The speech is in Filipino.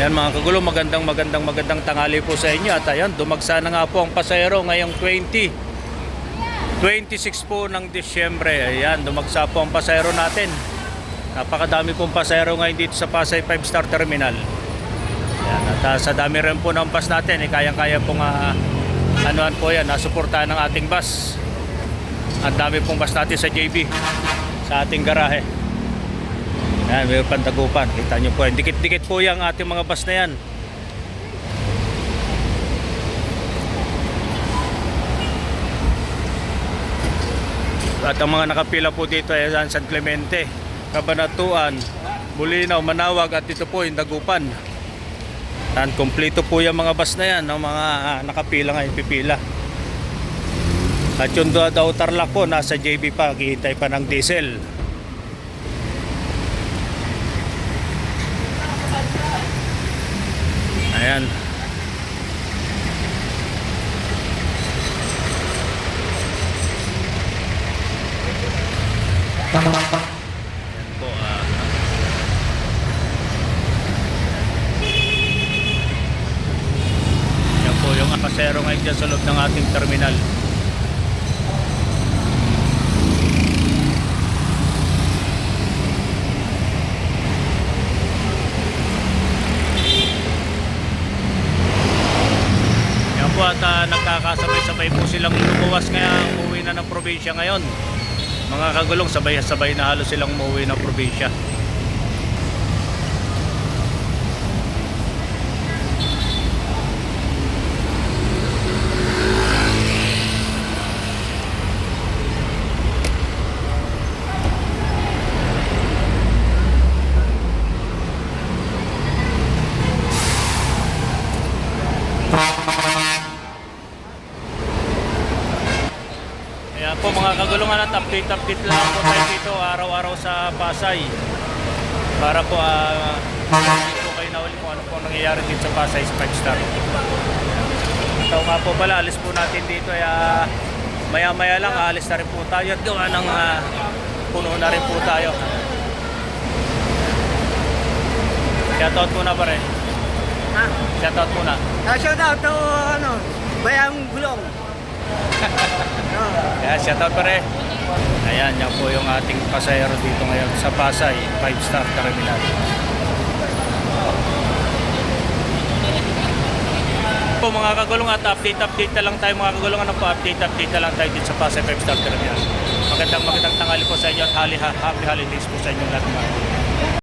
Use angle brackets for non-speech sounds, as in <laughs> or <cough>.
Yan mga kagulo, magandang magandang magandang tanghali po sa inyo at ayan, dumagsa na nga po ang pasahero ngayong 20 26 po ng Disyembre. Ayan, dumagsa po ang pasahero natin. Napakadami pong pasahero ngayon dito sa Pasay 5 Star Terminal. Ayan, at ah, sa dami rin po ng bus natin, eh, kayang-kaya pong uh, anuan po yan, nasuportahan ng ating bus. Ang dami pong bus natin sa JB, sa ating garahe. Ayan, may pantagupan. Kita nyo po yan. Dikit-dikit po yung ating mga bus na yan. At ang mga nakapila po dito ay San Clemente, Cabanatuan, Bulinaw, Manawag at ito po yung Dagupan. Yan, kompleto po yung mga bus na yan, ng mga ah, nakapila ngayon, pipila. At yung daw Tarlac po, nasa JB pa, hihintay pa ng diesel. Ayan. Ayan po, ah. Yan po yung pasero ngayon dyan sa loob ng ating terminal. Yan po at ah, nagkakasabay-sabay po silang lumuwas kaya umuwi na ng probinsya ngayon. Mga kagulong sabay-sabay na halos silang umuwi ng probinsya. Ayan po mga kagulungan at update-update lang po tayo dito araw-araw sa Pasay. Para po hindi po kayo nawali kung ano po ang nangyayari dito sa Pasay sa 5 star. Ito nga po pala, alis po natin dito ay ah, maya-maya lang aalis na rin po tayo at gawa ng ah, puno na rin po tayo. Shoutout muna pa rin. Ha? Shoutout muna. Ah, shout out to ano, Bayang Gulong. <laughs> oh. Kaya shoutout pa rin. Ayan, yan po yung ating pasahero dito ngayon sa Pasay, 5 star terminal. Po mga kagulong at update update na lang tayo mga kagulong ano po update update na lang tayo dito sa Pasay 5 star terminal. Magandang magandang tanghali po sa inyo at hali, happy holidays po sa inyo lahat mga.